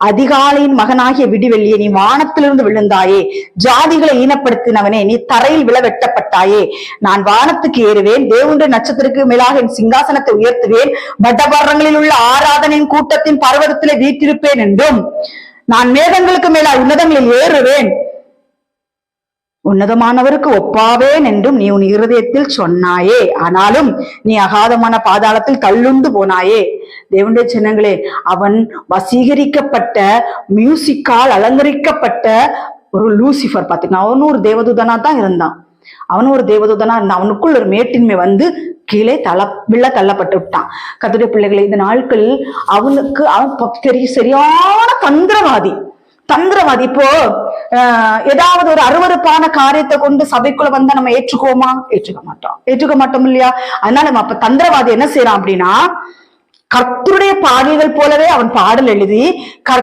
அதிகாலையின் மகனாகிய விடிவெள்ளியே நீ வானத்திலிருந்து விழுந்தாயே ஜாதிகளை ஈனப்படுத்தினவனே நீ தரையில் விழ வெட்டப்பட்டாயே நான் வானத்துக்கு ஏறுவேன் தேவனுடைய நட்சத்திரத்துக்கு மேலாக என் சிங்காசனத்தை உயர்த்துவேன் வட்டபாரங்களில் உள்ள ஆராதனையின் கூட்டத்தின் பர்வதத்திலே வீட்டிருப்பேன் என்றும் நான் மேகங்களுக்கு மேலாக உன்னதங்களில் ஏறுவேன். உன்னதமானவருக்கு ஒப்பாவேன் என்றும் நீ உன் இருதயத்தில் சொன்னாயே. ஆனாலும் நீ அகாதமான பாதாளத்தில் தள்ளுண்டு போனாயே. தேவனுடைய சின்னங்களே அவன் வசீகரிக்கப்பட்ட மியூசிக்கால் அலங்கரிக்கப்பட்ட ஒரு லூசிஃபர் பாத்தீங்கன்னா அவனும் ஒரு தேவதூதனா தான் இருந்தான். அவனும் ஒரு தேவதூதனா இருந்தான். அவனுக்குள் ஒரு மேட்டின்மை வந்து கீழே தள விழ தள்ளப்பட்டு விட்டான் கத்துடைய பிள்ளைகளை இந்த நாட்கள் அவனுக்கு அவன் ப- தெரிய சரியான தந்திரவாதி. தந்திரவாதி. இப்போ ஏதாவது ஒரு அருவருப்பான காரியத்தை கொண்டு சபைக்குள்ள வந்தா நம்ம ஏற்றுக்குவோமா? ஏற்றுக்க மாட்டோம். ஏற்றுக்க மாட்டோம் இல்லையா? அதனால நம்ம அப்ப தந்திரவாதி என்ன செய்யறான் அப்படின்னா கர்த்தருடைய பாடல்கள் போலவே அவன் பாடல் எழுதி கர்